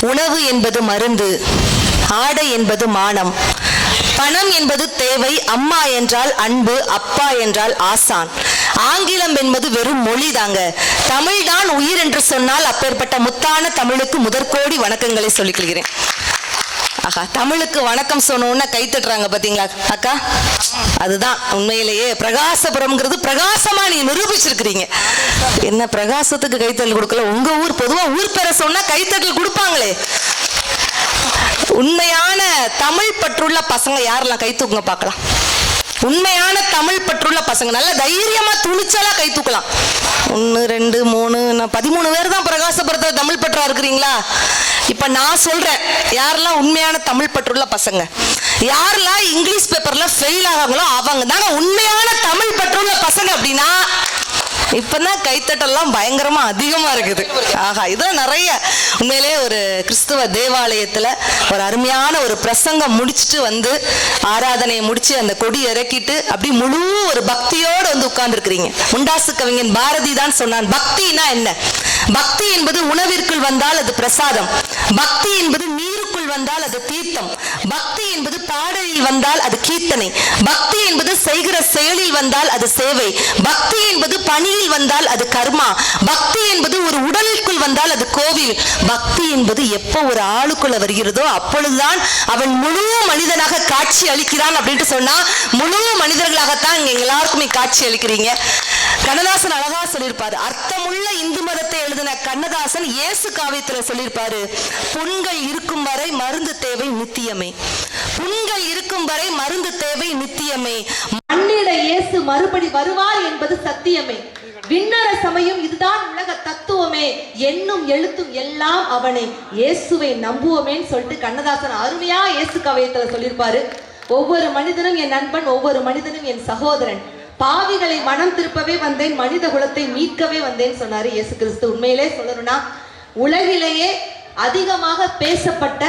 உணவு என்பது மருந்து ஆடை என்பது மானம். பணம் என்பது தேவை அம்மா என்றால் அன்பு அப்பா என்றால் ஆசான். ஆங்கிலம் என்பது வெறும் மொழி தாங்க. தமிழ்தான் உயிர் என்று சொன்னால் அப்பேற்பட்ட முத்தான தமிழுக்கு முதற்கோடி வணக்கங்களை சொல்லிக் அக்கா தமிழுக்கு வணக்கம் சொன்னோன்னா கை தட்டுறாங்க பாத்தீங்களா அக்கா? அதுதான் உண்மையிலேயே பிரகாசபுரம்ங்கிறது பிரகாசமா நீ நிரூபிச்சிருக்கிறீங்க. என்ன பிரகாசத்துக்கு கைத்தட்டல் கொடுக்கல? உங்க ஊர் பொதுவா ஊர் பெற சொன்னா கைத்தட்டல் கொடுப்பாங்களே. உண்மையான தமிழ் பற்றுள்ள பசங்க யாரெல்லாம் கை தூக்குங்க பார்க்கலாம். உண்மையான தமிழ் பற்றுள்ள பசங்க நல்ல தைரியமா துணிச்சலா கை தூக்கலாம். ஒன்று ரெண்டு மூணு நான் பதிமூணு பேர் தான் பிரகாசபுரத்தில் தமிழ் இருக்கிறீங்களா? இப்ப நான் சொல்றேன் யாரெல்லாம் உண்மையான தமிழ் பற்றுள்ள பசங்க யாரெல்லாம் இங்கிலீஷ் பேப்பர்ல ஃபெயில் ஆகாங்களோ அவங்க தாங்க உண்மையான தமிழ் பற்றுள்ள பசங்க அப்படின்னா இப்பதான் கைத்தட்டெல்லாம் பயங்கரமா அதிகமா இருக்குது. ஆஹா இதெல்லாம் நிறைய உண்மையிலே ஒரு கிறிஸ்துவ தேவாலயத்துல ஒரு அருமையான ஒரு பிரசங்கம் முடிச்சுட்டு வந்து ஆராதனையை முடிச்சு அந்த கொடி இறக்கிட்டு அப்படி முழு ஒரு பக்தியோட வந்து உட்கார்ந்துருக்கிறீங்க. முண்டாசு கவிஞன் பாரதி தான் சொன்னான் பக்தினா என்ன? பக்தி என்பது உணவிற்குள் வந்தால் அது பிரசாதம். பக்தி என்பது நீருக்குள் வந்தால் அது தீர்த்தம். பக்தி என்பது பாடலில் வந்தால் அது கீர்த்தனை. பக்தி என்பது செய்கிற செயலில் வந்தால் அது சேவை. பக்தி என்பது பணியில் வந்தால் அது கர்மா. பக்தி என்பது ஒரு உடலுக்குள் வந்தால் அது கோவில். பக்தி என்பது எப்போ ஒரு ஆளுக்குள்ள வருகிறதோ அப்பொழுதுதான் அவன் முழு மனிதனாக காட்சி அளிக்கிறான் அப்படின்ட்டு சொன்னா முழு மனிதர்களாகத்தான் இங்க எல்லாருக்குமே காட்சி அளிக்கிறீங்க. கண்ணதாசன் அழகா சொல்லியிருப்பாரு. அர்த்தமுள்ள இந்து மதத்தை எழுதின கண்ணதாசன் இயேசு காவியத்துல சொல்லியிருப்பாரு புண்கள் இருக்கும் வரை மருந்து தேவை நித்தியமே. புண்கள் இருக்கும் வரை மருந்து தேவை நித்தியமே. மண்ணிட இயேசு மறுபடி வருவார் என்பது சத்தியமே. விண்ணர சமயம் இதுதான் உலக தத்துவமே. என்னும் எழுத்தும் எல்லாம் அவனே. இயேசுவை நம்புவோமேன்னு சொல்லிட்டு கண்ணதாசன் அருமையா இயேசு கவயத்துல சொல்லியிருப்பாரு. ஒவ்வொரு மனிதனும் என் நண்பன் ஒவ்வொரு மனிதனும் என் சகோதரன். பாவிகளை மனம் திருப்பவே வந்தேன் மனித குலத்தை மீட்கவே வந்தேன் சொன்னாரு இயேசு கிறிஸ்து. உண்மையிலே சொல்லணும்னா உலகிலேயே அதிகமாக பேசப்பட்ட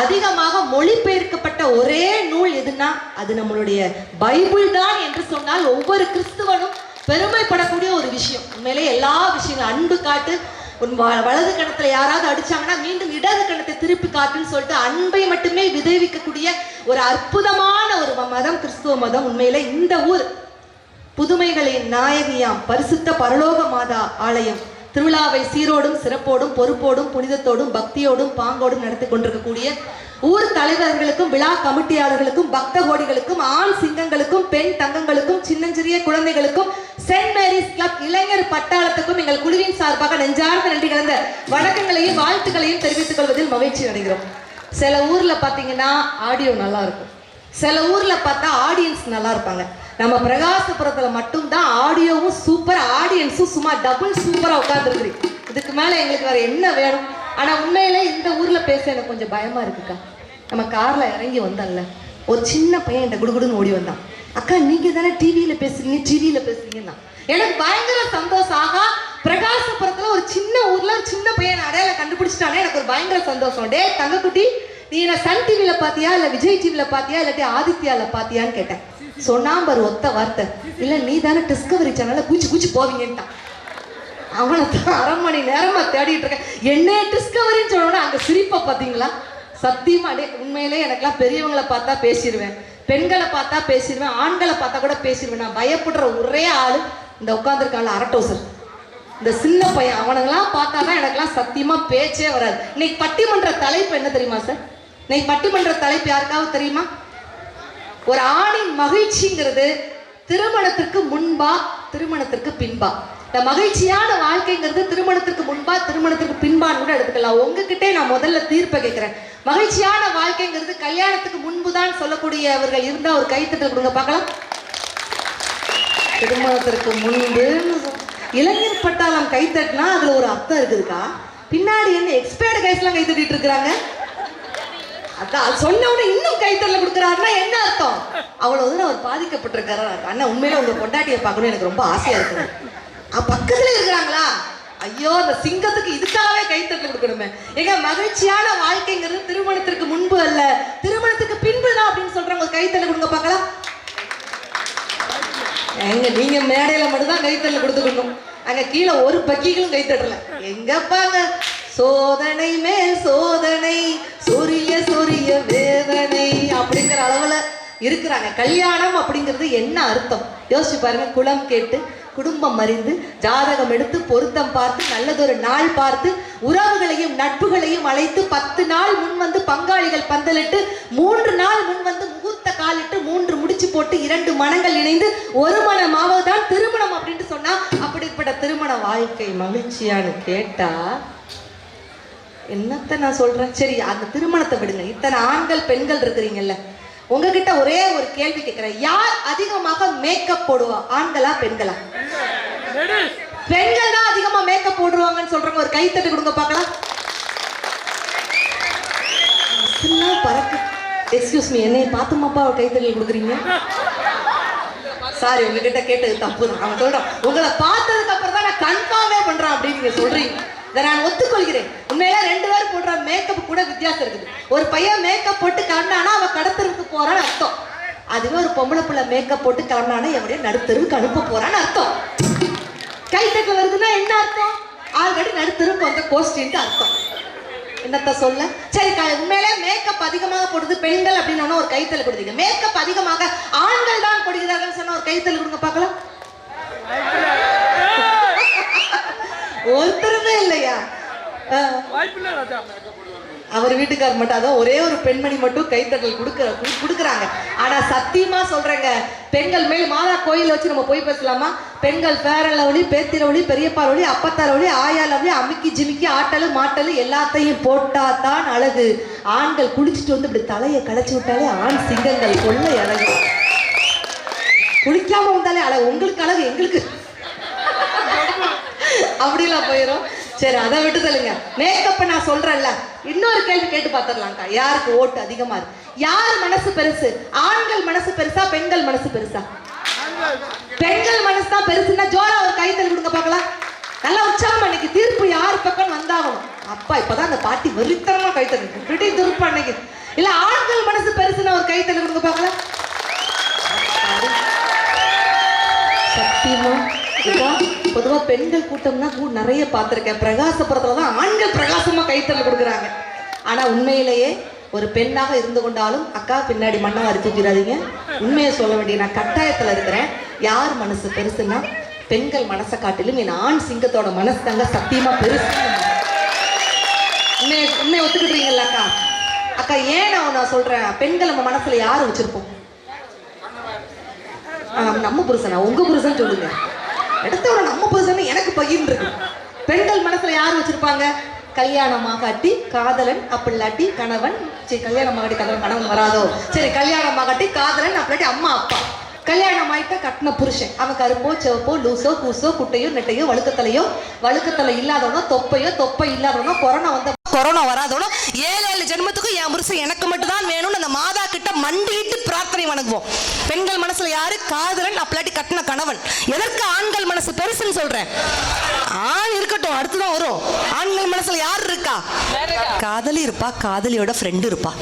அதிகமாக மொழிபெயர்க்கப்பட்ட ஒரே நூல் எதுனா அது நம்மளுடைய பைபிள் தான் என்று சொன்னால் ஒவ்வொரு கிறிஸ்துவனும் பெருமைப்படக்கூடிய ஒரு விஷயம். உண்மையிலே எல்லா விஷயங்களும் அன்பு காட்டு உன் வ- வலது கணத்துல யாராவது அடிச்சாங்கன்னா மீண்டும் இடது கணத்தை திருப்பி காட்டுன்னு சொல்லிட்டு அன்பை மட்டுமே விதைவிக்கக்கூடிய ஒரு அற்புதமான ஒரு மதம் கிறிஸ்துவ மதம் உண்மையில இந்த ஊர். புதுமைகளின் நாயகியாம் பரிசுத்த பரலோக மாதா ஆலயம். திருவிழாவை சீரோடும் சிறப்போடும் பொறுப்போடும் புனிதத்தோடும் பக்தியோடும் பாங்கோடும் நடத்தி கொண்டிருக்கக்கூடிய ஊர் தலைவர்களுக்கும் விழா கமிட்டியாளர்களுக்கும் பக்த கோடிகளுக்கும் ஆண் சிங்கங்களுக்கும் பெண் தங்கங்களுக்கும் சின்னஞ்சிறிய குழந்தைகளுக்கும் சென்ட் மேரிஸ் கிளப் இளைஞர் பட்டாளத்துக்கும் எங்கள் குழுவின் சார்பாக நெஞ்சார்ந்த நன்றி கலந்த வணக்கங்களையும் வாழ்த்துக்களையும் தெரிவித்துக் கொள்வதில் மகிழ்ச்சி அடைகிறோம். சில ஊர்ல பாத்தீங்கன்னா ஆடியோ நல்லா இருக்கும் சில ஊர்ல பார்த்தா ஆடியன்ஸ் நல்லா இருப்பாங்க நம்ம பிரகாசபுரத்துல மட்டும்தான் ஆடியோவும் சூப்பர் ஆடியன்ஸும் சும்மா டபுள் சூப்பரா உட்கார்ந்துருக்குறீங்க இதுக்கு மேல எங்களுக்கு வேற என்ன வேணும்? ஆனா உண்மையில இந்த ஊர்ல பேச எனக்கு கொஞ்சம் பயமா இருக்குக்கா. நம்ம கார்ல இறங்கி வந்தோம்ல ஒரு சின்ன பையன் என்கிட்ட குடுகுடுன்னு ஓடி வந்தான். அக்கா நீங்க தானே டிவியில பேசுறீங்க டிவியில பேசுறீங்கன்னா? எனக்கு பயங்கர சந்தோஷம். ஆகா பிரகாசபுரத்துல ஒரு சின்ன ஊர்ல ஒரு சின்ன பையன் அடையாள கண்டுபிடிச்சிட்டானே எனக்கு ஒரு பயங்கர சந்தோஷம். டே தங்கக்குட்டி நீ என்ன சன் டிவியில பாத்தியா? இல்ல விஜய் டிவியில பாத்தியா? இல்லாட்டி ஆதித்யால பாத்தியான்னு கேட்டேன். சொன்னாம்பர் ஒத்த வார்த்தை. இல்ல நீ தானே டிஸ்கவரி சேனல்ல கூச்சி கூச்சி போவீங்கன்ட்டான். அவனை தான் அரை மணி நேரமாக தேடிட்டு இருக்கேன். என்ன டிஸ்கவரின்னு சொன்னோன்னா அங்கே சிரிப்பை பார்த்தீங்களா? சத்தியமா அடே உண்மையிலே எனக்கெல்லாம் பெரியவங்களை பார்த்தா பேசிடுவேன். பெண்களை பார்த்தா பேசிடுவேன். ஆண்களை பார்த்தா கூட பேசிடுவேன். நான் பயப்படுற ஒரே ஆள் இந்த உட்காந்துருக்காள் அரட்டோசர் இந்த சின்ன பையன் அவனுங்களாம் பார்த்தா தான் எனக்கெல்லாம் சத்தியமாக பேச்சே வராது. இன்னைக்கு பட்டிமன்ற தலைப்பு என்ன தெரியுமா சார்? இன்னைக்கு பட்டிமன்ற தலைப்பு யாருக்காவது தெரியுமா? ஒரு ஆணின் மகிழ்ச்சிங்கிறது திருமணத்திற்கு முன்பா திருமணத்திற்கு பின்பா. இந்த மகிழ்ச்சியான வாழ்க்கைங்கிறது திருமணத்திற்கு முன்பா திருமணத்திற்கு பின்பான்னு கூட எடுத்துக்கலாம். உங்ககிட்டே நான் முதல்ல தீர்ப்பை கேட்கிறேன். மகிழ்ச்சியான வாழ்க்கைங்கிறது கல்யாணத்துக்கு முன்பு தான் சொல்லக்கூடியவர்கள் இருந்தால் ஒரு கைத்தட்டல் கொடுங்க பார்க்கலாம். திருமணத்திற்கு முன்பு இளைஞர் பட்டாளம் கைத்தட்டினா அதுல ஒரு அர்த்தம் இருக்குதுக்கா? பின்னாடி என்ன எக்ஸ்பயர்டு கைஸ்லாம் கைத்தட்டிட்டு இருக்கிறாங்க? அதான் அது சொன்ன உடனே இன்னும் கைத்தறல கொடுக்குறாருன்னா என்ன அர்த்தம்? அவ்வளவு தூரம் அவர் பாதிக்கப்பட்டிருக்காரு. அண்ணா உண்மையில உங்க பொண்டாட்டியை பார்க்கணும் எனக்கு ரொம்ப ஆசையா இருக்குது. பக்கத்துல இருக்கிறாங்களா? ஐயோ அந்த சிங்கத்துக்கு இதுக்காகவே கைத்தட்டு கொடுக்கணுமே. எங்க மகிழ்ச்சியான வாழ்க்கைங்கிறது திருமணத்திற்கு முன்பு அல்ல. திருமணத்துக்கு பின்பு தான் அப்படின்னு சொல்றவங்க கைத்தட்டு கொடுங்க பார்க்கலாம். எங்க நீங்க மேடையில மட்டும் தான் கைத்தட்டல் கொடுத்துக்கணும். அங்க கீழே ஒரு பக்கிகளும் கைத்தட்டல எங்கப்பாங்க சோதனை மேல் சோதனை சொரிய சொரிய வேதனை. இருக்கிறாங்க. கல்யாணம் அப்படிங்கிறது என்ன அர்த்தம்? யோசிச்சு பாருங்க. குலம் கேட்டு குடும்பம் அறிந்து ஜாதகம் எடுத்து பொருத்தம் பார்த்து நல்லதொரு நாள் பார்த்து உறவுகளையும் நட்புகளையும் அழைத்து பத்து நாள் முன் வந்து பங்காளிகள் பந்தலிட்டு மூன்று நாள் முன் வந்து முகூர்த்த காலிட்டு மூன்று முடிச்சு போட்டு இரண்டு மனங்கள் இணைந்து ஒரு மனமாவதுதான் திருமணம் அப்படின்ட்டு சொன்னா அப்படிப்பட்ட திருமண வாழ்க்கை மகிழ்ச்சியான்னு கேட்டா என்னத்த நான் சொல்றேன்? சரி அந்த திருமணத்தை விடுங்க. இத்தனை ஆண்கள் பெண்கள் இருக்கிறீங்கல்ல. உங்ககிட்ட ஒரே ஒரு கேள்வி கேட்கிறேன் யார் அதிகமாக மேக்கப் போடுவா? ஆண்களா பெண்களா? பெண்கள் தான் அதிகமா மேக்கப் போடுவாங்கன்னு சொல்றவங்க ஒரு கைத்தட்டு கொடுங்க பார்க்கலாம். பறக்கு எக்ஸ்கியூஸ் மீ என்னை பார்த்துமாப்பா ஒரு கைத்தட்டல் கொடுக்குறீங்க? சாரி உங்ககிட்ட கேட்டது தப்பு தான். அவன் சொல்றான் உங்களை பார்த்ததுக்கு அப்புறம் தான் நான் கன்ஃபார்மே பண்றேன் அப்படின்னு நீங்க சொல்றீங்க. இதை நான் ஒத்துக்கொள்கிறேன். உண்மையில ரெண்டு பேரும் போடுற மேக்கப் கூட வித்தியாசம் இருக்குது. ஒரு பையன் மேக்கப் போட்டு கிளம்பினானா அவன் கடத்தருக்கு போறான்னு அர்த்தம். அதுவே ஒரு பொம்பளை புள்ள மேக்கப் போட்டு கிளம்பினானா எவனையும் நடுத்தருவுக்கு அனுப்ப போறான்னு அர்த்தம். கைத்தட்டல் வருதுன்னா என்ன அர்த்தம்? ஆல்ரெடி நடுத்தருக்கு வந்த கோஸ்டின்ட்டு அர்த்தம். என்னத்த சொல்ல? சரி உண்மையிலே மேக்கப் அதிகமாக போடுது பெண்கள் அப்படின்னு ஒரு கைத்தல் கொடுத்தீங்க. மேக்கப் அதிகமாக ஆண்கள் தான் போடுகிறார்கள் சொன்ன ஒரு கைத்தல் கொடுங்க பார்க்கலாம். ஒருத்தருமே இல்லையா? அவர் வீட்டுக்காரர் மட்டும் அதான் ஒரே ஒரு பெண்மணி மட்டும் கைத்தட்டல் கொடுக்க கு- கொடுக்குறாங்க. ஆனா சத்தியமா சொல்றேங்க பெண்கள் மேல் மாதா கோயில் வச்சு நம்ம போய் பேசலாமா? பெண்கள் பேரளவழி பேத்திரவழி பெரியப்பாரவழி அப்பத்தாரவழி ஆயாலவழி அமுக்கி ஜிமிக்கி ஆட்டலு மாட்டலு எல்லாத்தையும் போட்டா தான் அழகு. ஆண்கள் குளிச்சுட்டு வந்து இப்படி தலையை களைச்சு விட்டாலே ஆண் சிங்கங்கள் கொள்ள அழகு குளிக்காம வந்தாலே அழகு. உங்களுக்கு அழகு எங்களுக்கு. அப்படிலாம் போயிடும் சரி அதை விட்டு சொல்லுங்க மேக்கப்ப நான் சொல்றேன்ல. இன்னொரு கேள்வி கேட்டு பார்த்துடலாம்க்கா யாருக்கு ஓட்டு அதிகமா இருக்கு? யார் மனசு பெருசு? ஆண்கள் மனசு பெருசா பெண்கள் மனசு பெருசா? பெண்கள் மனசு தான் பெருசுன்னா ஜோரா ஒரு கைத்தல் கொடுங்க பார்க்கலாம். நல்லா உற்சாகம் அன்னைக்கு. தீர்ப்பு யார் பக்கம் வந்தாகணும்? அப்பா இப்பதான் அந்த பாட்டி வெறித்தனமா கைத்தல் விடி தீர்ப்பு அன்னைக்கு. இல்ல ஆண்கள் மனசு பெருசுன்னா ஒரு கைத்தல் கொடுங்க பார்க்கலாம். சத்தியமா? இதா பொதுவாக பெண்கள் கூட்டம்னா கூ நிறைய பார்த்துருக்கேன் பிரகாசபுரத்துல தான் ஆண்கள் பிரகாசமாக கைத்தல் கொடுக்குறாங்க. ஆனால் உண்மையிலேயே ஒரு பெண்ணாக இருந்து கொண்டாலும் அக்கா பின்னாடி மண்ணாக தூக்கிடாதீங்க உண்மையை சொல்ல வேண்டிய நான் கட்டாயத்தில் இருக்கிறேன். யார் மனசு பெருசுன்னா பெண்கள் மனசை காட்டிலும் என் ஆண் சிங்கத்தோட மனசு தாங்க சத்தியமாக பெருசு. உண்மையை உண்மையை ஒத்துக்கிட்டீங்கல்ல அக்கா? அக்கா ஏன் நான் நான் சொல்கிறேன் பெண்கள் நம்ம மனசில் யார் வச்சுருப்போம்? நம்ம புருஷனா? உங்கள் புருஷன் சொல்லுங்கள் எடுத்தவரை நம்ம புருஷன் எனக்கு பகிர்ந்து இருக்கு. பெண்கள் மனசுல யார் வச்சிருப்பாங்க? கல்யாணமாகாட்டி காதலன் அப்படிலாட்டி கணவன். சரி கல்யாணமாகாட்டி கணவன் கணவன் வராதோ? சரி கல்யாணமாகாட்டி காதலன் அப்படிலாட்டி அம்மா அப்பா. கல்யாணம் ஆயிட்டா கட்டின புருஷன். அவன் கருப்போ சிவப்போ லூசோ கூசோ குட்டையோ நெட்டையோ வழுக்கத்தலையோ வழுக்கத்தலை இல்லாதவனோ தொப்பையோ தொப்பை இல்லாதவனோ கொரோனா வந்த கொரோனா வராதவனோ ஏழு ஏழு ஜென்மத்துக்கும் என் புருஷன் எனக்கு மட்டும் தான் வேணும்னு அந்த மாதா கிட்ட மண்டிட்டு பிரார்த்தனை வணங்குவோம். பெண்கள் மனசுல யாரு? காதலன் அப்பலாட்டி கட்டின கணவன். எதற்கு ஆண்கள் மனசு பெருசுன்னு சொல்றேன்? ஆண் இருக்கட்டும் அடுத்துதான் வரும். ஆண்கள் மனசுல யார் இருக்கா? காதலி இருப்பா காதலியோட ஃப்ரெண்டு இருப்பா.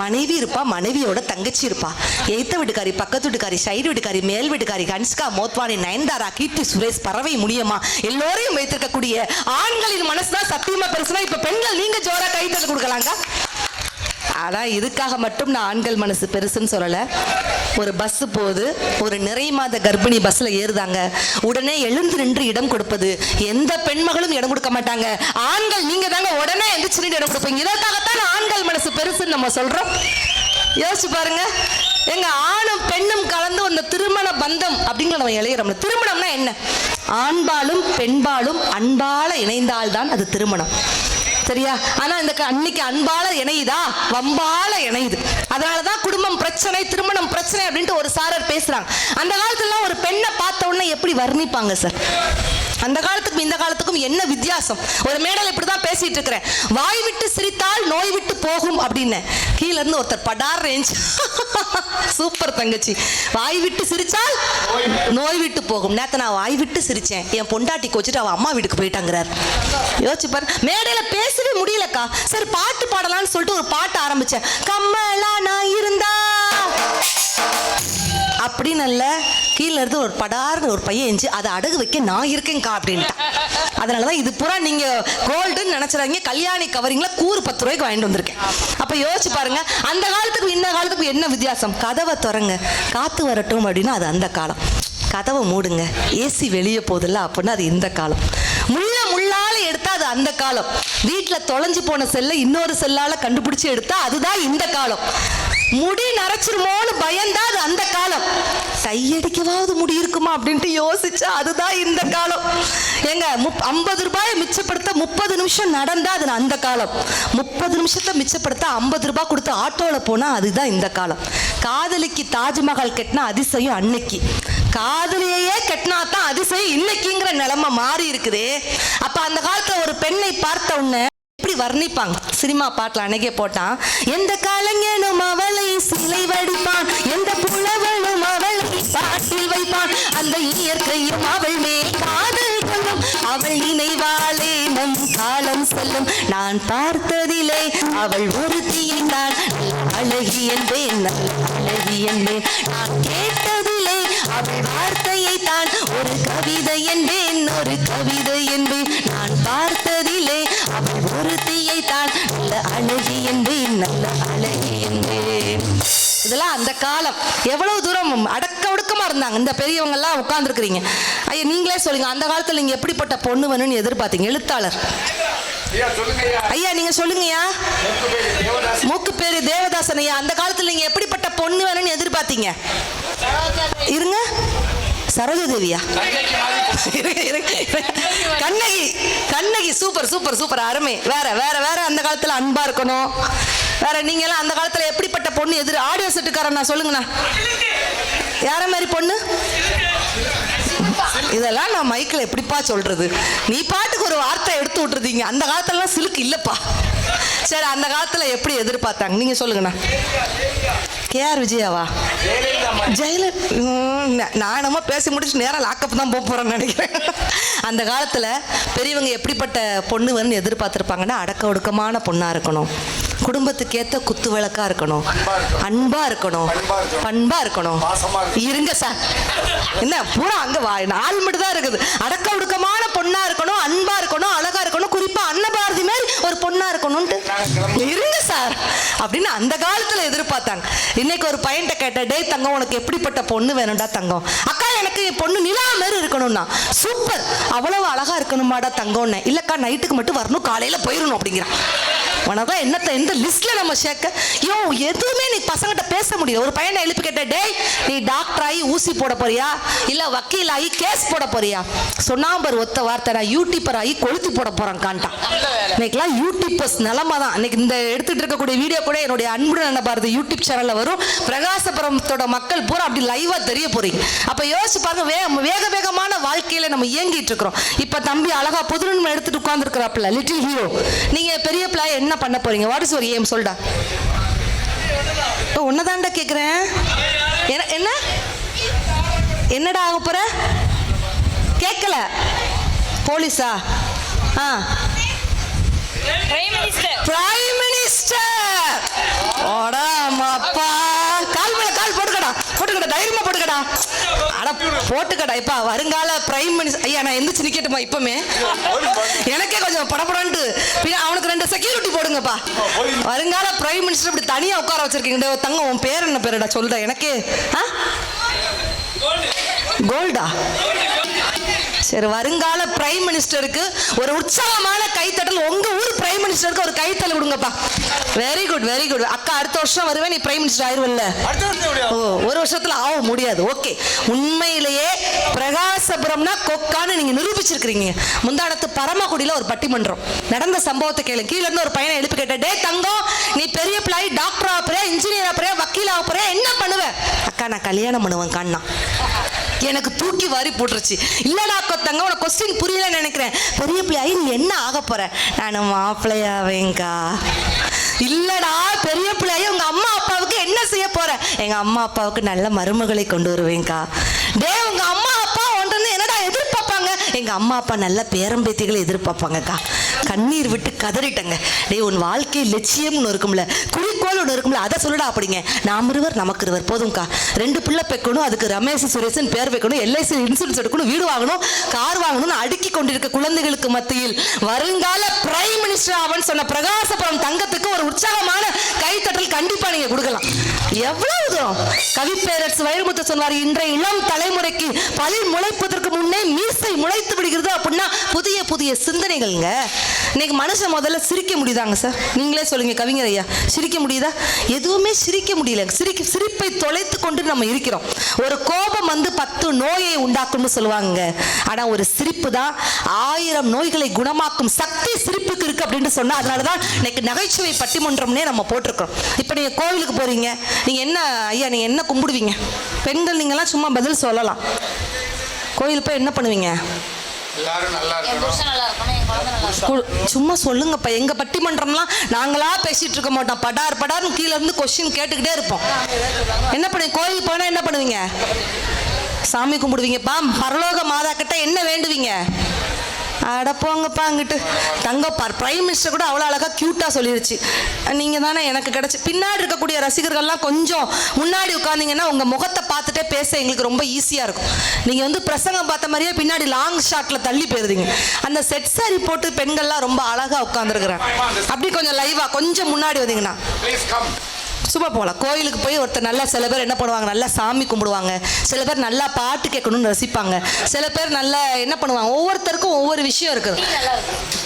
மனைவி இருப்பா மனைவியோட தங்கச்சி இருப்பா. எய்த்த வீட்டுக்காரி பக்கத்து வீட்டுக்காரி சைடு வீட்டுக்காரி மேல் வீட்டுக்காரி கன்ஸ்கா மோத்வானி நயன்தாரா கீர்த்தி சுரேஷ் பறவை முடியுமா எல்லோரையும் வைத்திருக்கக்கூடிய ஆண்களின் மனசுதான் சத்தியமா பெருசுனா இப்ப பெண்கள் நீங்க ஜோரா கைத்தட்டு கொடுக்கலாங்க? அதான் இதுக்காக மட்டும் நான் ஆண்கள் மனசு பெருசுன்னு சொல்லலை. ஒரு பஸ்ஸு போகுது ஒரு நிறை மாத கர்ப்பிணி பஸ்ஸில் ஏறுதாங்க. உடனே எழுந்து நின்று இடம் கொடுப்பது. எந்த பெண்மகளும் இடம் கொடுக்க மாட்டாங்க. ஆண்கள் நீங்கள் தாங்க உடனே எந்திரிச்சு நின்று இடம் கொடுப்பீங்க. இதற்காகத்தான் ஆண்கள் மனசு பெருசுன்னு நம்ம சொல்கிறோம் யோசிச்சு பாருங்க. எங்க ஆணும் பெண்ணும் கலந்து அந்த திருமண பந்தம் அப்படிங்கிற நம்ம இளையறோம் திருமணம்னா என்ன? ஆண்பாலும் பெண்பாலும் அன்பால இணைந்தால்தான் அது திருமணம். சரியா? ஆனா இந்த அன்னைக்கு அன்பால இணையுதா? வம்பால இணையுது. அதனாலதான் குடும்பம் பிரச்சனை திருமணம் பிரச்சனை அப்படின்ட்டு ஒரு சாரர் பேசுறாங்க. அந்த காலத்துல ஒரு பெண்ணை பார்த்த உடனே எப்படி வர்ணிப்பாங்க சார் அந்த காலத்துக்கும் இந்த காலத்துக்கும் என்ன வித்தியாசம்? ஒரு மேடல் இப்படி தான் பேசிட்டு இருக்கிறேன். வாய் விட்டு சிரித்தால் நோய் விட்டு போகும் அப்படின்னு. கீழ இருந்து ஒருத்தர் படார் ரேஞ்ச். சூப்பர் தங்கச்சி. வாய் விட்டு சிரிச்சால் நோய் விட்டு போகும். நேத்த நான் வாய் விட்டு சிரிச்சேன். என் பொண்டாட்டி கோச்சிட்டு அவ அம்மா வீட்டுக்கு போயிட்டாங்கிறார். யோசிச்சு பாரு. மேடையில பேசவே முடியலக்கா. சரி பாட்டு பாடலாம்னு சொல்லிட்டு ஒரு பாட்டு ஆரம்பிச்சேன். கம்மலா நான் இருந்தா. அப்படின்னு இல்லை. கீழே இருந்து ஒரு படார்னு ஒரு பையன் எஞ்சி அதை அடகு வைக்க நான் இருக்கேன்க்கா அப்படின்ட்டான். அதனால தான் இது பூரா நீங்கள் கோல்டுன்னு நினச்சிடாங்க கல்யாணி கவரிங்ல கூறு பத்து ரூபாய்க்கு வாங்கிட்டு வந்திருக்கேன். அப்போ யோசிச்சு பாருங்க அந்த காலத்துக்கு இன்ன காலத்துக்கு என்ன வித்தியாசம்? கதவை திறங்க. காற்று வரட்டும் அப்படின்னா அது அந்த காலம். கதவை மூடுங்க. ஏசி வெளியே போதில்ல அப்படின்னா அது இந்த காலம். முள்ள முள்ளால எடுத்தா அது அந்த காலம். வீட்டில் தொலைஞ்சு போன செல்லை இன்னொரு செல்லால் கண்டுபிடிச்சி எடுத்தா அதுதான் இந்த காலம். முடி நரைச்சிருமோன்னு பயந்தா அது அந்த காலம். கையடிக்கவாவது முடி இருக்குமா அப்படின்ட்டு யோசிச்சா அதுதான் இந்த காலம். ஏங்க முப் ஐம்பது ரூபாயை மிச்சப்படுத்த முப்பது நிமிஷம் நடந்தா அது அந்த காலம். முப்பது நிமிஷத்தை மிச்சப்படுத்த ஐம்பது ரூபாய் கொடுத்து ஆட்டோவில் போனால் அதுதான் இந்த காலம். காதலிக்கு தாஜ்மஹால் கட்டினா அதிசயம் அன்னைக்கு. காதலியையே கட்டினா தான் அதிசயம் இன்னைக்குங்கிற நிலைமை மாறி இருக்குது. அப்ப அந்த காலத்துல ஒரு பெண்ணை பார்த்த உடனே வர்ணிப்பாங்க சினிமா பாட்டில் அன்னைக்கே போட்டான். எந்த கலைஞனும் அவளை சிலை வடிப்பான். எந்த புலவனும் அவளை பாட்டில் வைப்பான். அந்த இயற்கையும் அவள் மேல் காதல் கொள்ளும். அவள் இணைவாளே நம் காலம் செல்லும். நான் பார்த்ததிலே அவள் ஒருத்தியை நான் அழகி என்பேன். அழகி என்பேன். நான் கேட்டதிலே அவள் வார்த்தையை தான் ஒரு கவிதை என்பேன். ஒரு கவிதை என்பேன். அந்த காலம். எவ்வளவு தூரம் அடக்க ஒடுக்கமா இருந்தாங்க. இந்த பெரியவங்க எல்லாம் உட்கார்ந்துருக்கிறீங்க. ஐயா நீங்களே சொல்லுங்க. அந்த காலத்துல நீங்க எப்படிப்பட்ட பொண்ணு வேணும்னு எதிர்பார்த்தீங்க? எழுத்தாளர். ஐயா நீங்க சொல்லுங்கய்யா மூக்கு பேரு தேவதாசன். ஐயா. அந்த காலத்துல நீங்க எப்படிப்பட்ட பொண்ணு வேணும்னு எதிர்பார்த்தீங்க? இருங்க. Saroja தேவியா. Kannagi Kannagi super super super. அருமை. வேற வேற வேற அந்த காலத்துல அன்பா இருக்கணும். வேற நீங்க எல்லாம் அந்த காலத்துல எப்படிப்பட்ட பொண்ணு எதிர் ஆடியோ செட்டுக்காரண்ணா சொல்லுங்கண்ணா. யார மாதிரி பொண்ணு? இதெல்லாம் நான் மைக்கில் எப்படிப்பா சொல்றது? நீ பாட்டுக்கு ஒரு வார்த்தை எடுத்து விட்டுருதீங்க. அந்த காலத்துலலாம் சிலுக்கு இல்லைப்பா. சரி அந்த காலத்தில் எப்படி எதிர்பார்த்தாங்க? நீங்கள் சொல்லுங்கண்ணா. கேஆர் விஜயாவா? ஜெயலலிதா. மாதிரி நான் என்னமோ பேசி முடிச்சு நேராக லாக்கப் தான் போக போகிறேன்னு நினைக்கிறேன். அந்த காலத்தில் பெரியவங்க எப்படிப்பட்ட பொண்ணு வந்து எதிர்பார்த்திருப்பாங்கன்னா அடக்க ஒடுக்கமான பொண்ணாக இருக்கணும். குடும்பத்துக்கு ஏத்த குத்து விளக்கா இருக்கணும். அன்பா இருக்கணும். பண்பா இருக்கணும். இருங்க சார் என்ன பூரா அங்க வா நாள் மட்டும் தான் இருக்குது. அடக்க ஒடுக்கமான பொண்ணா இருக்கணும் அன்பா இருக்கணும் அழகா இருக்கணும் குறிப்பா அன்னபாரதி மாதிரி ஒரு பொண்ணா இருக்கணும்ன்ட்டு. இருங்க சார் அப்படின்னு அந்த காலத்துல எதிர்பார்த்தாங்க. இன்னைக்கு ஒரு பையன்ட்ட கேட்ட டேய் தங்கம் உனக்கு எப்படிப்பட்ட பொண்ணு வேணும்டா தங்கம்? அக்கா எனக்கு என் பொண்ணு நிலா மாதிரி இருக்கணும்னா. சூப்பர். அவ்வளவு அழகா இருக்கணுமாடா தங்கம்னு. இல்லக்கா நைட்டுக்கு மட்டும் வரணும் காலையில போயிடணும் அப்படிங்கிறான். உனக்கா என்னத்தை எந்த லிஸ்ட்ல நம்ம சேர்க்க? யோ எதுவுமே நீ பசங்கிட்ட பேச முடியல. ஒரு பையனை எழுப்பி கேட்ட டேய் நீ டாக்டர் ஆகி ஊசி போட போறியா? இல்ல வக்கீல் ஆகி கேஸ் போட போறியா? சொன்னாம்பர் ஒத்த வார்த்தை நான் யூடியூபர் ஆகி கொளுத்தி போட போறேன் காண்டான். இன்னைக்கெல்லாம் யூடியூபர்ஸ் நிலமை தான். இன்னைக்கு இந்த எடுத்துட்டு இருக்கக்கூடிய வீடியோ கூட என்னுடைய அன்புடன் என்ன பாரதி யூடியூப் சேனல்ல வரும். பிரகாசபுரத்தோட மக்கள் பூரா அப்படி லைவா தெரிய போறீங்க. அப்ப யோசிச்சு பாருங்க வே வேக வேகமான வாழ்க்கையில நம்ம இயங்கிட்டு இருக்கிறோம். இப்ப தம்பி அழகா புதுநன்மை எடுத்துட்டு உட்கார்ந்துருக்கிறாப்ல லிட்டில் ஹீரோ நீங்க பெரிய பிள்ளை என்ன பண்ண போறீங்க? வாட் இஸ் ஒரு ஏம் சொல்டா. உன்னதாண்டா கேக்குறேன். என்ன என்ன? என்னடா ஆக போற? கேட்கல போலீஸா? ஆ. பிரைம் மினிஸ்டர் பிரைம் மினிஸ்டர் ஓடா அப்பா கால் மேல கால் போட்டுக்கடா போட்டுக்கடா தைரியமா போட்டுக்கடா. அட போட்டுக்கடா. இப்பா வருங்கால பிரைம் மினிஸ்டர் ஐயா நான் எந்திரிச்சு நிக்கட்டுமா இப்பமே எனக்கே கொஞ்சம் படப்படான்ட்டு பின்ன அவனுக்கு ரெண்டு செக்யூரிட்டி போடுங்கப்பா. வருங்கால பிரைம் மினிஸ்டர் இப்படி தனியா உட்கார வச்சிருக்கீங்க. தங்க தங்கம் உன் பேர் என்ன பேருடா? சொல்லுடா எனக்கே. ஆ? கோல்டா சரி வருங்கால பிரைம் மினிஸ்டருக்கு ஒரு உற்சாகமான கைத்தட்டல். உங்க ஊர் பிரைம் மினிஸ்டருக்கு ஒரு கைத்தட்டல் கொடுங்கப்பா. வெரி குட் வெரி குட் அக்கா அடுத்த வருஷம் வருவேன் நீ பிரைம் மினிஸ்டர் ஆயிருவல்ல. ஓ ஒரு வருஷத்துல ஆக முடியாது. ஓகே உண்மையிலேயே பிரகாசபுரம்னா கொக்கான்னு நீங்க நிரூபிச்சிருக்கிறீங்க. முந்தானத்து பரமக்குடியில ஒரு பட்டிமன்றம். நடந்த சம்பவத்தை கேளு. கீழ இருந்து ஒரு பையனை எழுப்பி கேட்ட டே தங்கம் நீ பெரிய பிள்ளை டாக்டர் ஆக போறியா இன்ஜினியர் ஆக போறியா வக்கீல் ஆக போறியா என்ன பண்ணுவ? அக்கா நான் கல்யாணம் பண்ணுவேன் கண்ணா. எனக்கு தூக்கி வாரி போட்டுருச்சு. இல்லைடா கொத்தங்க உனக்கு கொஸ்டின் புரியலன்னு நினைக்கிறேன். பெரிய பிள்ளையாயி நீ என்ன ஆக போற? நான் மாப்பிள்ளையாவேங்கா. இல்லடா பெரிய பிள்ளையாயி உங்க அம்மா அப்பாவுக்கு என்ன செய்ய போற? எங்க அம்மா அப்பாவுக்கு நல்ல மருமகளை கொண்டு வருவேங்கா. டே உங்க அம்மா எங்கள் அம்மா அப்பா நல்ல பேரம்பேத்திகளை எதிர்பார்ப்பாங்கக்கா. கண்ணீர் விட்டு கதறிட்டங்க. டேய் உன் வாழ்க்கை லட்சியம்னு இருக்கும்ல. குறிக்கோள் ஒன்று இருக்கும்ல. அதை சொல்லுடா அப்படிங்க. நாம் இருவர் நமக்கு இருவர். போதும்க்கா. ரெண்டு பிள்ளை பெக்கணும். அதுக்கு ரமேஷ் சுரேஷன் பேர் வைக்கணும். எல்ஐசி இன்சூரன்ஸ் எடுக்கணும். வீடு வாங்கணும். கார் வாங்கணும்னு அடுக்கி கொண்டிருக்க குழந்தைகளுக்கு மத்தியில் வருங்கால பிரைம் மினிஸ்டர் அவன் சொன்ன பிரகாசபுரம் தங்கத்துக்கு ஒரு உற்சாகமான கைத்தட்டல் கண்டிப்பாக நீங்கள் கொடுக்கலாம். எவ்வளவு தூரம்? கவிப்பேரரசு வைரமுத்து சொன்னார் இன்றைய இளம் தலைமுறைக்கு பல் முளைப்பதற்கு முன்னே மீசை முளைத்து விடுகிறது அப்படின்னா புதிய புதிய சிந்தனைகள்ங்க. இன்னைக்கு மனுஷன் முதல்ல சிரிக்க முடியுதாங்க சார்? நீங்களே சொல்லுங்க கவிஞர் ஐயா. சிரிக்க முடியுதா? எதுவுமே சிரிக்க முடியல. சிரிக்க சிரிப்பை தொலைத்து கொண்டு நம்ம இருக்கிறோம். ஒரு கோபம் வந்து பத்து நோயை உண்டாக்கும்னு சொல்லுவாங்க ஆனா ஒரு சிரிப்பு தான் ஆயிரம் நோய்களை குணமாக்கும் சக்தி சிரிப்புக்கு இருக்கு அப்படின்னு சொன்னா அதனால தான் இன்னைக்கு நகைச்சுவை பட்டிமன்றம்னே நம்ம போட்டிருக்கோம் இப்போ நீங்க கோவிலுக்கு போறீங்க. நீங்க என்ன ஐயா நீங்க என்ன கும்பிடுவீங்க? பெண்கள் நீங்கெல்லாம் சும்மா பதில் சொல்லலாம். கோயில் போய் என்ன பண்ணுவீங்க? எல்லாரும் நல்லா என் இருக்கணும். புருஷன் நல்லா இருக்கணும் என் குழந்தை நல்லா இருக்கணும் கு- சும்மா சொல்லுங்கப்பா எங்க பட்டிமன்றம்லாம் நாங்களா பேசிட்டு இருக்க மாட்டோம். படார் படார்னு கீழ இருந்து கொஸ்டின் கேட்டுக்கிட்டே இருப்போம். என்ன பண்ணுவீங்க கோயில் போனா என்ன பண்ணுவீங்க? சாமி கும்பிடுவீங்கப்பா. பரலோக மாதா கிட்ட என்ன வேண்டுவீங்க? அட போங்கப்பா அங்கிட்டு. தங்க பிரைம் மினிஸ்டர் கூட அவ்வளோ அழகாக க்யூட்டாக சொல்லிருச்சு. நீங்கள் தானே எனக்கு கிடச்சி. பின்னாடி இருக்கக்கூடிய ரசிகர்கள்லாம் கொஞ்சம் முன்னாடி உட்காந்தீங்கன்னா உங்கள் முகத்தை பார்த்துட்டே பேச எங்களுக்கு ரொம்ப ஈஸியாக இருக்கும். நீங்கள் வந்து பிரசங்கம் பார்த்த மாதிரியே பின்னாடி லாங் ஷாட்டில் தள்ளி போயிருந்தீங்க அந்த செட் சாரி போட்டு பெண்கள்லாம் ரொம்ப அழகாக உட்காந்துருக்குறாங்க அப்படி கொஞ்சம் லைவாக கொஞ்சம் முன்னாடி வந்தீங்கன்னா. சும்மா போகலாம் கோயிலுக்கு போய் ஒருத்தர் நல்லா சில பேர் என்ன பண்ணுவாங்க? நல்லா சாமி கும்பிடுவாங்க. சில பேர் நல்லா பாட்டு கேட்கணும்னு ரசிப்பாங்க. சில பேர் நல்லா என்ன பண்ணுவாங்க? ஒவ்வொருத்தருக்கும் ஒவ்வொரு விஷயம் இருக்குது.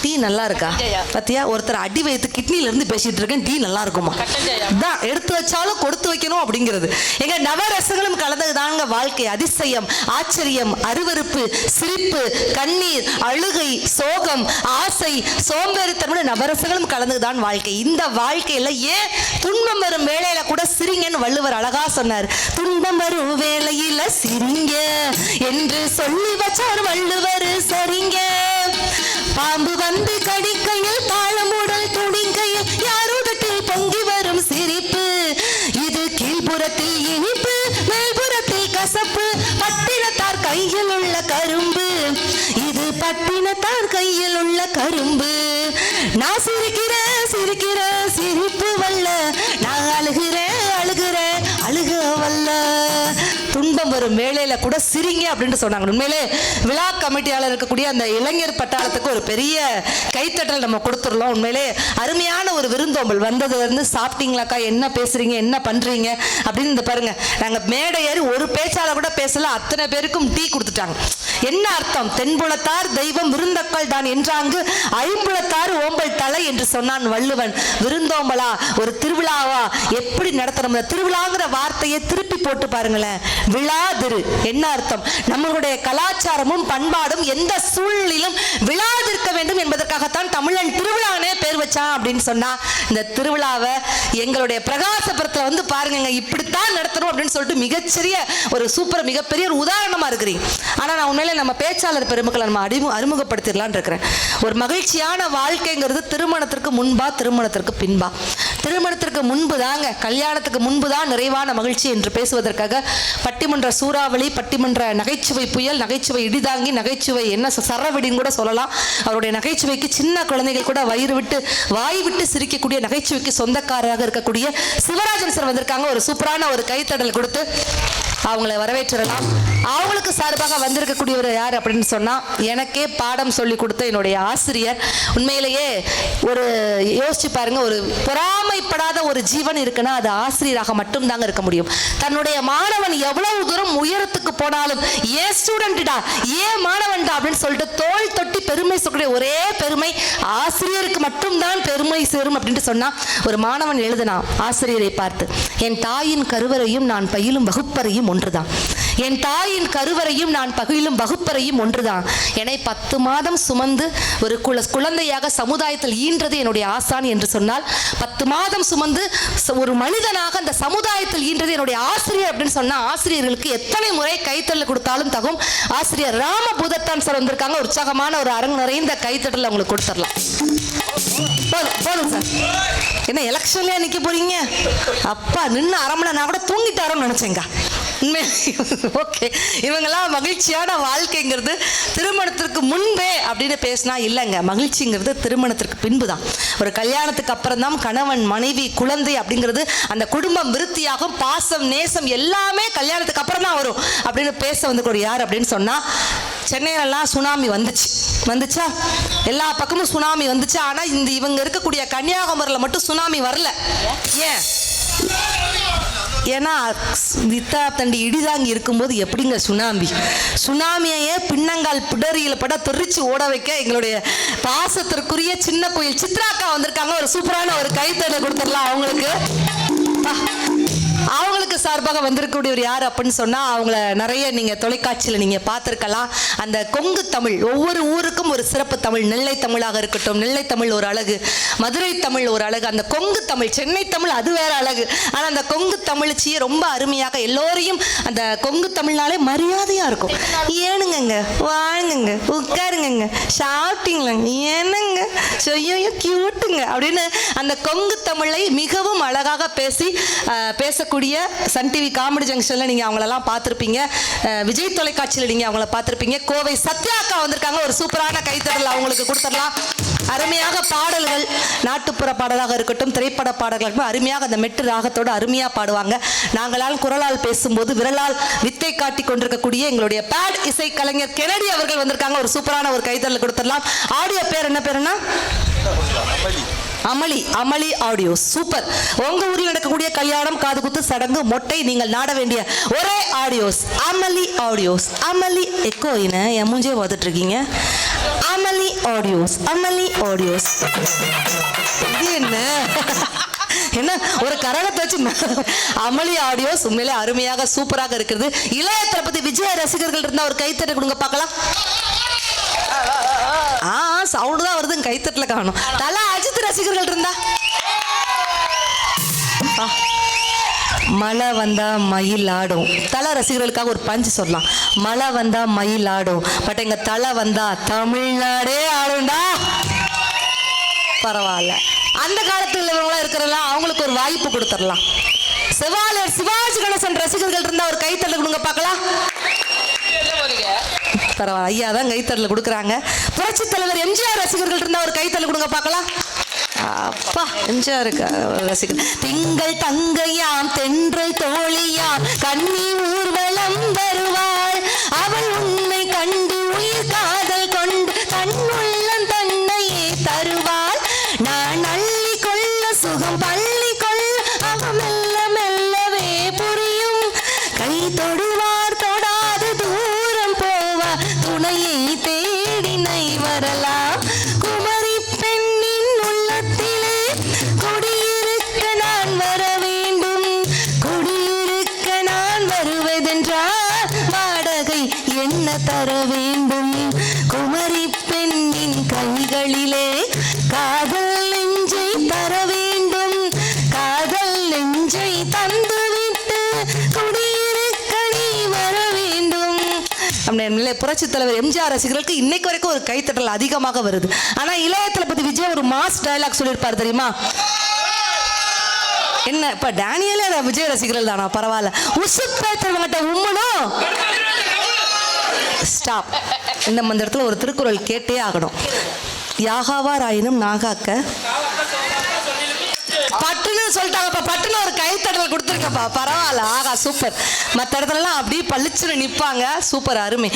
டீ நல்லா இருக்கா? ஜெயா. பாத்தியா? ஒருத்தர் அடி வயிற்று கிட்னில இருந்து பேசிட்டு இருக்கேன். டீ நல்லா இருக்குமா. தான் எடுத்து வச்சாலும் கொடுத்து வைக்கணும் அப்படிங்கிறது. எங்க நவரசங்களும் கலந்ததுதாங்க வாழ்க்கை. அதிசயம் ஆச்சரியம் அருவருப்பு சிரிப்பு கண்ணீர் அழுகை சோகம் ஆசை சோம்பேறித்தன்மை நவரசங்களும் கலந்ததுதான் வாழ்க்கை. இந்த வாழ்க்கையில ஏன் துன்பம் வரும் வேலையில கூட சிரிங்கன்னு வள்ளுவர் அழகா சொன்னார். துன்பம் வரும் வேலையில சிரிங்க என்று சொல்லி வச்சார் வள்ளுவர். சரிங்க. பாம்பு வந்து கடிக்கையில் தாளமுடல் வரும் கூட சிரிங்க அப்படின்னு சொன்னாங்க. உண்மையிலே விழா கமிட்டியாளர் இருக்கக்கூடிய அந்த இளைஞர் பட்டாளத்துக்கு ஒரு பெரிய கைத்தட்டல் நம்ம கொடுத்துடலாம் உண்மையிலே அருமையான ஒரு விருந்தோம்பல். வந்ததுல இருந்து சாப்பிட்டீங்களாக்கா? என்ன பேசுறீங்க? என்ன பண்றீங்க? அப்படின்னு இந்த பாருங்க. நாங்க மேடை ஏறி ஒரு பேச்சாளர் கூட பேசல. அத்தனை பேருக்கும் டீ கொடுத்துட்டாங்க. என்ன அர்த்தம்? தென்புலத்தார் தெய்வம் விருந்தக்கள் தான் என்றாங்கு ஐம்புலத்தார் ஓம்பல் தலை என்று சொன்னான் வள்ளுவன். விருந்தோம்பலா? ஒரு திருவிழாவா? எப்படி நடத்துறோம் திருவிழாங்கிற வார்த்தையை திருப்பி போட்டு பாருங்களேன். விழாதிரு. என்ன அர்த்தம்? நம்மளுடைய கலாச்சாரமும் பண்பாடும் எந்த சூழ்நிலும் விழாதிருக்க வேண்டும் என்பதற்காகத்தான் தமிழன் திருவிழானே பேர் வச்சான் அப்படின்னு சொன்னா இந்த திருவிழாவை எங்களுடைய பிரகாசபுரத்தில் வந்து பாருங்க இப்படித்தான் நடத்தணும் அப்படின்னு சொல்லிட்டு மிகச்சிறிய ஒரு சூப்பர் மிகப்பெரிய ஒரு உதாரணமா இருக்கிறீங்க. ஆனா நான் உண்மையிலே நம்ம பேச்சாளர் பெருமக்களை நம்ம அறிமு அறிமுகப்படுத்திடலாம்னு இருக்கிறேன். ஒரு மகிழ்ச்சியான வாழ்க்கைங்கிறது திருமணத்திற்கு முன்பா திருமணத்திற்கு பின்பா. திருமணத்திற்கு முன்பு தாங்க கல்யாணத்துக்கு முன்பு தான் நிறைவான மகிழ்ச்சி என்று பேசுவதற்காக பட்டிமன்ற சூறாவளி பட்டிமன்ற நகைச்சுவை புயல் நகைச்சுவை இடிதாங்கி நகைச்சுவை என்ன சரவெடின்னு கூட சொல்லலாம். அவருடைய நகைச்சுவைக்கு சின்ன குழந்தைகள் கூட வயிறு விட்டு வாய் விட்டு சிரிக்கக்கூடிய நகைச்சுவைக்கு சொந்தக்காரராக இருக்கக்கூடிய சிவராஜன் சார் வந்திருக்காங்க. ஒரு சூப்பரான ஒரு கைத்தடல் கொடுத்து அவங்கள வரவேற்றலாம் அவங்களுக்கு சார்பாக வந்திருக்கக்கூடியவர் யார் அப்படின்னு சொன்னால் எனக்கே பாடம் சொல்லி கொடுத்த என்னுடைய ஆசிரியர். உண்மையிலேயே ஒரு யோசிச்சு பாருங்க ஒரு பொறாமைப்படாத ஒரு ஜீவன் இருக்குன்னா அது ஆசிரியராக மட்டும்தாங்க இருக்க முடியும். தன்னுடைய மாணவன் எவ்வளவு தூரம் உயரத்துக்கு போனாலும் ஏன் ஸ்டூடெண்ட்டா ஏன் மாணவன்டா அப்படின்னு சொல்லிட்டு தோல் தொட்டி பெருமை சொல்லக்கூடிய ஒரே பெருமை ஆசிரியருக்கு மட்டும்தான் பெருமை சேரும் அப்படின்ட்டு சொன்னால் ஒரு மாணவன் எழுதினான் ஆசிரியரை பார்த்து என் தாயின் கருவறையும் நான் பயிலும் வகுப்பறையும் ஒன்றுதான். என் தாயின் கருவறையும் நான் பகிலும் வகுப்பறையும் ஒன்றுதான். என்னை பத்து மாதம் சுமந்து ஒரு குல குழந்தையாக சமுதாயத்தில் ஈன்றது என்னுடைய ஆசான் என்று சொன்னால் பத்து மாதம் சுமந்து ஒரு மனிதனாக அந்த சமுதாயத்தில் ஈன்றது என்னுடைய ஆசிரியர் அப்படின்னு சொன்னா ஆசிரியர்களுக்கு எத்தனை முறை கைத்தட்டல் கொடுத்தாலும் தகும். ஆசிரியர் ராமபூதத்தான் சார் வந்திருக்காங்க. உற்சாகமான ஒரு அரங்கு நிறைந்த கைத்தட்டல் அவங்களுக்கு கொடுத்துடலாம். போதும் போதும் சார். என்ன எலெக்ஷன்லயா நிக்க போறீங்க? அப்பா நின்று அரை மணி நான் கூட தூங்கிட்டாரோன்னு நினைச்சேங்க. ஓகே இவங்கெல்லாம் மகிழ்ச்சியான வாழ்க்கைங்கிறது திருமணத்திற்கு முன்பே அப்படின்னு பேசினா இல்லைங்க. மகிழ்ச்சிங்கிறது திருமணத்திற்கு பின்பு தான் ஒரு கல்யாணத்துக்கு அப்புறம் தான் கணவன் மனைவி குழந்தை அப்படிங்கிறது அந்த குடும்பம் விருத்தியாகும் பாசம் நேசம் எல்லாமே கல்யாணத்துக்கு அப்புறம் தான் வரும் அப்படின்னு பேச வந்து ஒரு யார் அப்படின்னு சொன்னா சென்னையிலலாம் சுனாமி வந்துச்சு. வந்துச்சா? எல்லா பக்கமும் சுனாமி வந்துச்சு. ஆனால் இந்த இவங்க இருக்கக்கூடிய கன்னியாகுமரியில் மட்டும் சுனாமி வரல. ஏன்? ஏன்னா நித்தா தண்டி இடிதாங்கி இருக்கும்போது எப்படிங்க சுனாமி? சுனாமியையே பின்னங்கால் பிடரியில் பட தெரிச்சு ஓட வைக்க எங்களுடைய பாசத்திற்குரிய சின்ன கோயில் சித்ராக்கா வந்திருக்காங்க. ஒரு சூப்பரான ஒரு கைத்தடை கொடுத்துடலாம் அவங்களுக்கு. அவங்க அவங்களுக்கு சார்பாக வந்திருக்கக்கூடியவர் யார் அப்படின்னு சொன்னால் அவங்கள நிறைய நீங்கள் தொலைக்காட்சியில் நீங்கள் பார்த்துருக்கலாம். அந்த கொங்கு தமிழ் ஒவ்வொரு ஊருக்கும் ஒரு சிறப்பு தமிழ் நெல்லை தமிழாக இருக்கட்டும் நெல்லை தமிழ் ஒரு அழகு மதுரை தமிழ் ஒரு அழகு அந்த கொங்கு தமிழ் சென்னை தமிழ் அது வேற அழகு. ஆனால் அந்த கொங்கு தமிழ்ச்சியை ரொம்ப அருமையாக எல்லோரையும் அந்த கொங்கு தமிழ்னாலே மரியாதையாக இருக்கும். ஏனுங்கங்க வாங்குங்க உட்காருங்கங்க சாப்பிட்டீங்களாங்க ஏனுங்க செய்யோ கியூட்டுங்க அப்படின்னு அந்த கொங்கு தமிழை மிகவும் அழகாக பேசி பேசக்கூடிய சன் டிவி காமெடி ஜங்ஷனில் நீங்கள் அவங்களெல்லாம் பார்த்துருப்பீங்க. விஜய் தொலைக்காட்சியில் நீங்கள் அவங்கள பார்த்துருப்பீங்க. கோவை சத்யா அக்கா வந்திருக்காங்க. ஒரு சூப்பரான கைத்தறல் அவங்களுக்கு கொடுத்துடலாம். அருமையாக பாடல்கள் நாட்டுப்புற பாடலாக இருக்கட்டும் திரைப்பட பாடல்கள் இருக்கட்டும், அருமையாக அந்த மெட்டு ராகத்தோடு அருமையாக பாடுவாங்க. நாங்களால் குரலால் பேசும்போது விரலால் வித்தை காட்டி கொண்டிருக்கக்கூடிய எங்களுடைய பேட் இசை கலைஞர் கெனடி அவர்கள் வந்திருக்காங்க. ஒரு சூப்பரான ஒரு கைத்தறல் கொடுத்துடலாம். ஆடியோ பேர் என்ன பேருன்னா அமளி அமளி ஆடியோ சூப்பர் உங்க ஊரில் நடக்கக்கூடிய கல்யாணம் காது குத்து சடங்கு மொட்டை நீங்கள் நாட வேண்டிய ஒரே ஆடியோஸ் அமளி ஆடியோஸ் அமளி எக்கோ என்ன? என் பார்த்துட்டு இருக்கீங்க அமளி ஆடியோஸ் அமளி ஆடியோஸ் இது என்ன? என்ன? ஒரு கரகத்தை வச்சு அமளி ஆடியோஸ் உண்மையிலே அருமையாக சூப்பராக இருக்கிறது. இளைய தளபதி விஜய ரசிகர்கள் இருந்தால் ஒரு கைத்தட்டு கொடுங்க பார்க்கலாம். ஆ சவுண்டு தான் வருது கைத்தட்டில் காணும். தல அஜித் ரசிகர்கள் இருந்தா. மழை வந்தா மயில் ஆடும். தலை ரசிகர்களுக்காக ஒரு பஞ்சு சொல்லலாம். மழை வந்தா மயில் ஆடும். பட் எங்க தலை வந்தா தமிழ்நாடே ஆடும்டா. பரவாயில்ல. அந்த காலத்துல உள்ளவங்களா இருக்கிறலாம் அவங்களுக்கு ஒரு வாய்ப்பு கொடுத்துடலாம். சிவாலயர் சிவாஜி கணேசன் ரசிகர்கள் இருந்தா ஒரு கைத்தட்டல் கொடுங்க பார்க்கலாம். பரவாயில்ல. ஐயா தான் கைத்தறல கொடுக்குறாங்க. புரட்சி தலைவர் எம்ஜிஆர் ரசிகர்கள் இருந்தா ஒரு கைத்தறல் கொடுங்க பார்க்கலாம். அப்பா எம்ஜிஆர் ரசிகர். திங்கள் தங்கையாம் தென்றல் தோழியாம் கண்ணி ஊர்வலம் வருவாள் அவள் உன்னை கண்டு உயிர் காதல் புரட்சி தலைவர் எம்ஜிஆர் ரசிகர்களுக்கு இன்னைக்கு வரைக்கும் ஒரு கைத்தட்டல் அதிகமாக வருது. ஆனா இளைய தளபதி விஜய் ஒரு மாஸ் டைலாக் சொல்லியிருப்பார் தெரியுமா? என்ன இப்ப டேனியலே அதை விஜய் ரசிகர்கள் தானா? பரவாயில்ல. உசுப்பேத்தவங்கிட்ட உம்மனும் ஸ்டாப் இந்த மந்திரத்தில் ஒரு திருக்குறள் கேட்டே ஆகணும். யாகாவாராயினும் நாகாக்க. பட்டுன்னு சொல்லிட்டாங்கப்பா பட்டுன்னு ஒரு கைத்தடல் கொடுத்துருக்கப்பா. பரவாயில்ல. ஆகா சூப்பர் மற்ற இடத்துலலாம் அப்படியே பளிச்சுன்னு நிற்பாங்க சூப்பர் அருமை.